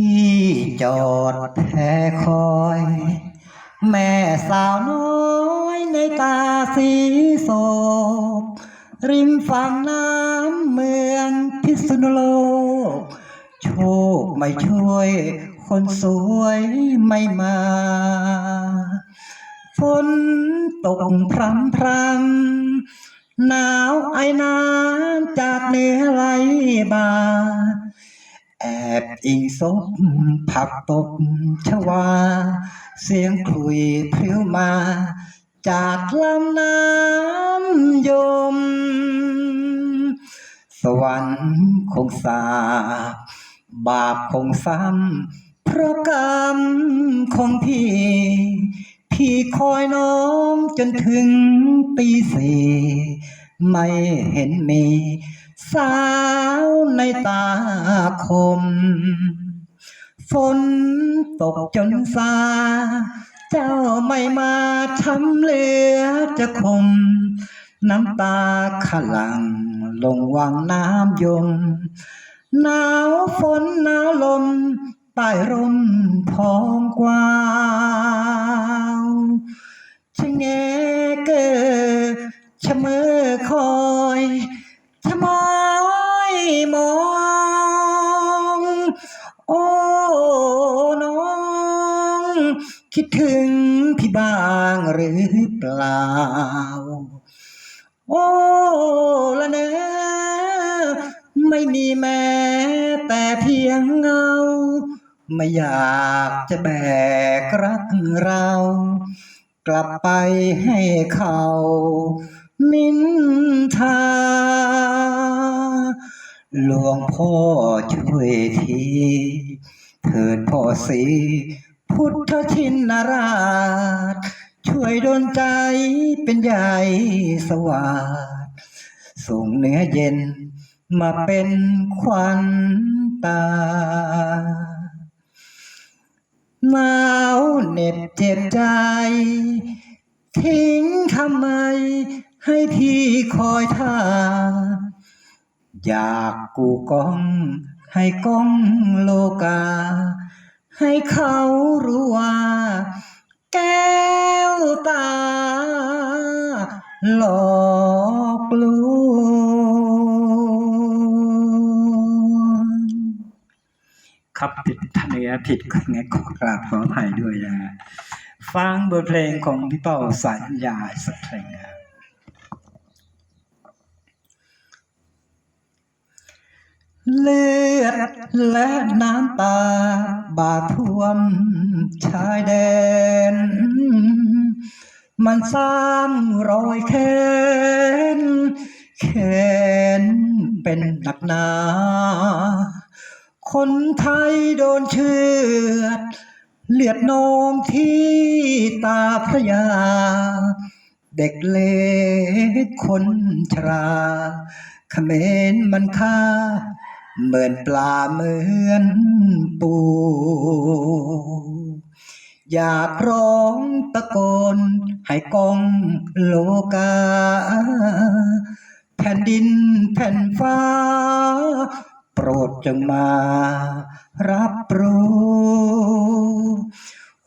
ที่จอดแพคอย แม่สาวน้อยในตาสีโศกริมฝั่งน้ำเมืองพิษณุโลก โชคไม่ช่วย คนสวยไม่มาฝนตกพรำพรำหนาวไอน้ำจากเหนือไหลบ่า แอบอิงศพผักตบชวา เสียงคุยพริ้วมา จากลำน้ำยม สวรรค์คงสาบบาปคงซ้ำเพราะกรรมของพี่ พี่คอยน้องจนถึงตีสี่ไม่เห็นมี สาวในตาคม ฝนตกจนซา เจ้าไม่มาช้ำเหลือจะคม น้ำตาขลังลงวังน้ำยม หนาวฝนหนาวลมใต้ร่มทองกวาวชะแงเกอชะเมอคอยชะมอ โอ้น้อง คิดถึงพี่บ้างหรือเปล่า โอ้ละเนอไม่มีแม้แต่เพียงเงา ไม่อยากจะแบกรักเรา กลับไปให้เขานิ หลวงพ่อช่วยทีเถิดพ่อสีพุทธชินราช ช่วยดลใจเป็นใหญ่สวาสดส่งเนื้อเย็นมาเป็นควันตาหนาวเหน็บเจ็บใจ ทิ้งทำไมให้พี่คอยท่า อยากกูก้อง ให้ก้องโลกา ให้เขารู้ว่า แก้วตา หลอกลวงครับผิดทะเนื้ผิดก็ไงขอกราบขออภัยด้วยนะฮะฟังบทเพลงของพี่เป้าสัญญาสักเพลงนะครับ เลือดและน้ำตา บาดท่วมชายแดน มันสร้างรอยแค้นแค้นเป็นหนักหนา คนไทยโดนเชือด เลือดนองที่ตาพระยา เด็กเล็กคนชราเขมรมันฆ่า เหมือนปลาเหมือนปูอยากร้องตะโกนให้กองโลกา แผ่นดินแผ่นฟ้า โปรดจงมารับรู้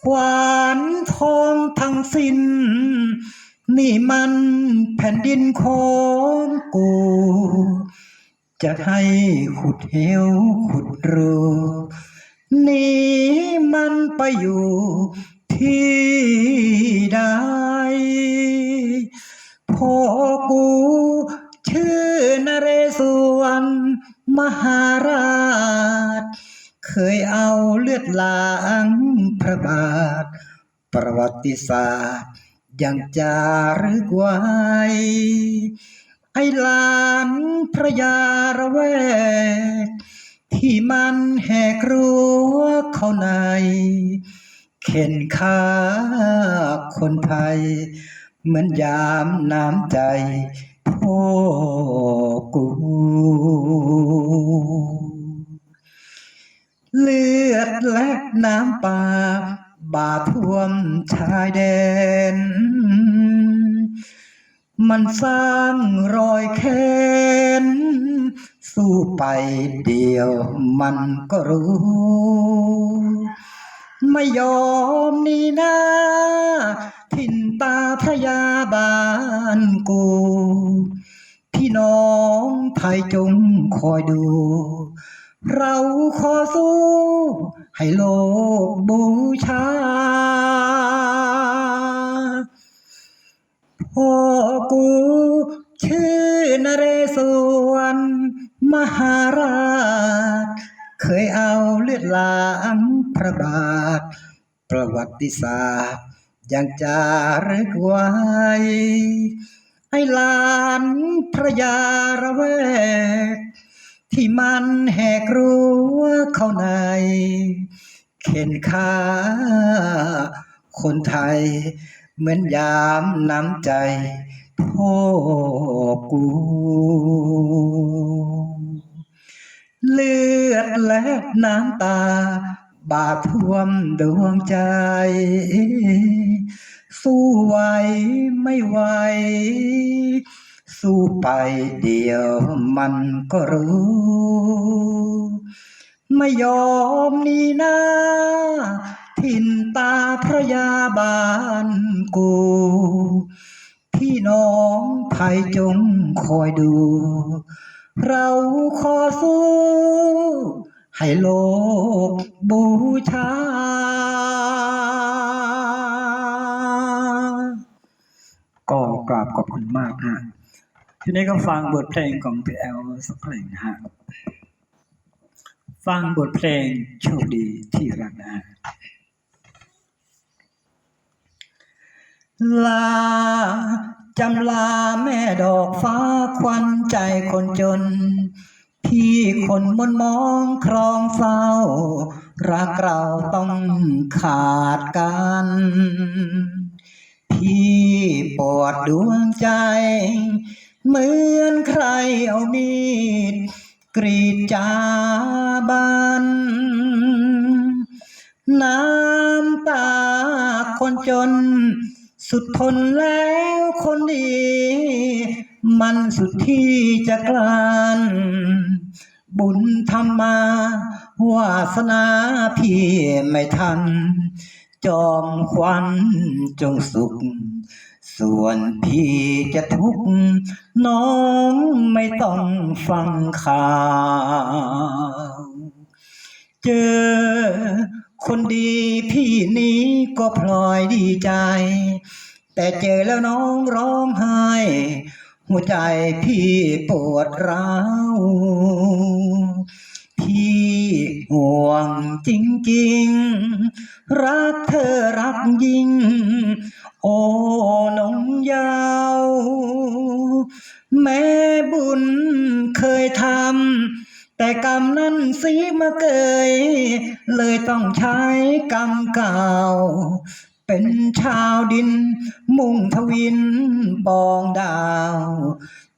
ขวานทองทั้งสิ้น นี่มันแผ่นดินของกู จะให้ขุดเหวขุดรูนี่มันไปอยู่ที่ใดพ่อกูชื่อนเรศวรมหาราช เคยเอาเลือดล้างพระบาท ประวัติศาสตร์ยังจารึกไว้ ไอ้หลานพระยาระแวก ที่มันแหกรั้วเข้าใน เข็นฆ่าคนไทย เหมือนยามน้ำใจพ่อกูเลือดและน้ำปาบาท่วมชายแดน มันสร้างรอยแค้นสู้ไปเดียวมันก็รู้ ไม่ยอมนี่นาทินตาพระยาบาลกู พี่น้องไทยจงคอยดู เราขอสู้ ให้โลกบูชา พ่อกูชื่อนเรศวรมหาราช เคยเอาเลือดหลางพระบาท ประวัติศาสตร์ยังจารึกไว้ให้ลานพระยาระแวก ที่มันแหกรั้วเข้าใน เข็นฆ่าคนไทย เหมือนยามน้ำใจพ่อกูเลือดและน้ำตา บาดท่วมดวงใจ สู้ไหวไม่ไหวสู้ไปเดียวมันก็รู้ ไม่ยอมนี่นา ทินตาพระยาบาลกูพี่น้องไทยจงคอยดู เราขอสู้ ให้โลกบูชา ก็กราบขอบคุณมากฮะทีนี้ก็ฟังบทเพลงของพี่แอลสักเพลงนะฮะ ฟังบทเพลงโชคดีที่รักนะฮะ ลาจำลาแม่ดอกฟ้าควันใจคนจน พี่คนมนมองครองเศร้า รักเราต้องขาดกัน พี่ปวดดวงใจ เหมือนใครเอามีด กรีดจาบัน น้ำตาคนจน สุดทนแล้วคนดีมันสุดที่จะกลันบุญทำมาวาสนาพี่ไม่ทัน จอมควันจงสุข ส่วนพี่จะทุกข์น้องไม่ต้องฟังข่าว เจอ คนดีพี่นี้ก็พลอยดีใจ แต่เจอแล้วน้องร้องไห้ หัวใจพี่ปวดร้าว พี่ห่วงจริงๆ รักเธอรักยิ่ง โอ้น้องยาว แม่บุญเคยทำ แต่กรรมนั้นสีมาเกย เลยต้องใช้กรรมเก่า เป็นชาวดิน มุ่งทวินปองดาว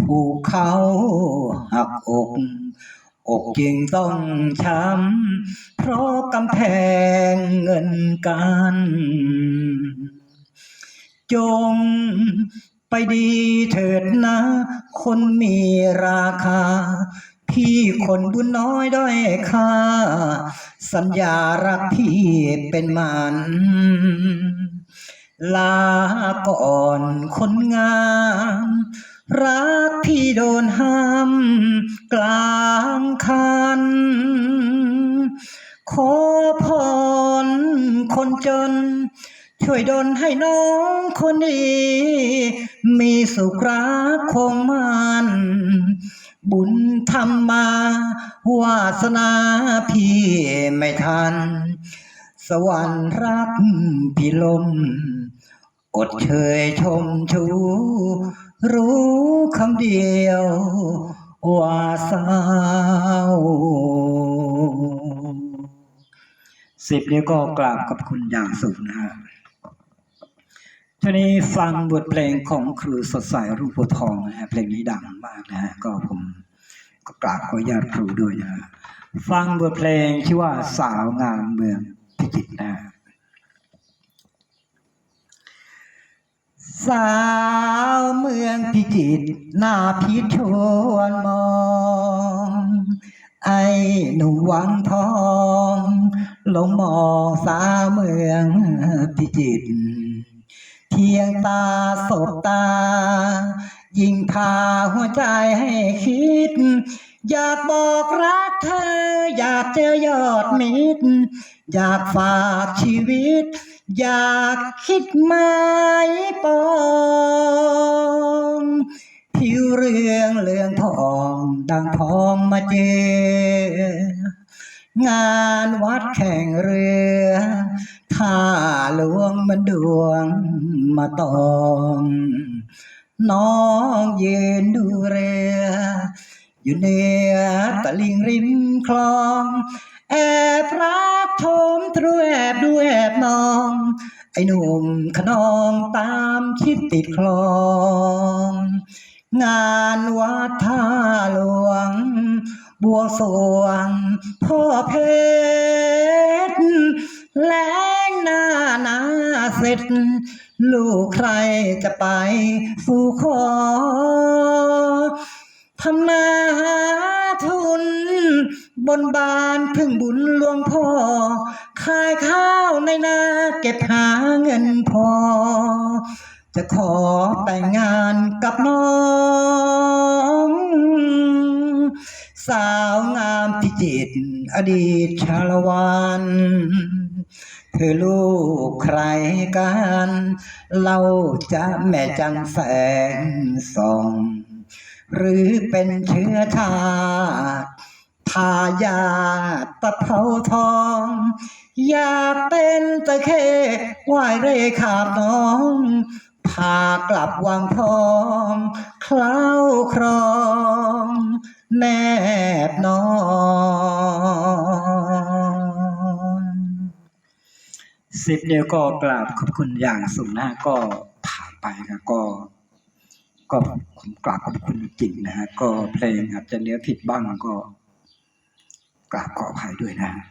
ถูกเขาหักอกอกจึงต้องช้ำ เพราะกำแพงเงินกันจงไปดีเถิดนะ คนมีราคา พี่คนบุญน้อยด้อยค่า สัญญารักพี่เป็นมันลาก่อนคนงามรักที่โดนห้ามกลางคัน ขอพรคนจน ช่วยดลให้น้องคนดี มีสุขรักคงมัน บุญทำมาวาสนาพี่ไม่ทัน สวรรค์รักพี่ลม อดเชยชมชู รู้คำเดียวว่าสาวสิบนี้ก็กราบกับคุณอย่างสูงนะฮะ ทีนี้ฟังบทเพลงของครูสดใสรูปโพทองนะฮะเพลงนี้ดังมากนะฮะก็ผมก็กราบขออนุญาตครูด้วยนะฟังบทเพลงชื่อว่าสาวงามเมืองพิจิตรนะสาวเมืองพิจิตรหน้าพิชวนมองไอ้หนุ่มวังทองลงมองสาวเมืองพิจิตร เพียงตาสบตา ยิ่งพาหัวใจให้คิด อยากบอกรักเธอ อยากเจอยอดมิตร อยากฝากชีวิต อยากคิดไม้ปองผิวเรืองเรืองทอง ดังทองมาเจองานวัดแข่งเรือ ท่าหลวงมันดวงมาตอง น้องยืนดูเรือ อยู่เนือตะลิงริมคลอง แอบรักโทมตรวแอบดูแอบมอง ไอ้หนุ่มขนองตามคิดติดคลอง งานวัดท่าหลวงบวงสวงพ่อเพชร แล้งหน้านาเสร็จ ลูกใครจะไปสู่ขอทำนาหาทุน บนบานพึ่งบุญหลวงพ่อ ขายข้าวในนาเก็บหาเงินพอ จะขอแต่งงานกับน้อง สาวงามพิจิตรอดีตชาละวัน เธอลูกใครกัน เราจะแม่จันแสงส่อง หรือเป็นเชื้อชาติทายาทตะเภาทอง อยากเป็นตะเข้ไหวเร่ขาบน้อง พากลับวังทองเคล้าครอง แนบนอน สิบเดียวก็กราบขอบคุณอย่างสูงนะก็ผ่านไปนะก็ ก็ผมกราบขอบคุณจริงนะฮะก็เพลงอาจจะเนื้อผิดบ้างก็กราบขออภัยด้วยนะฮะ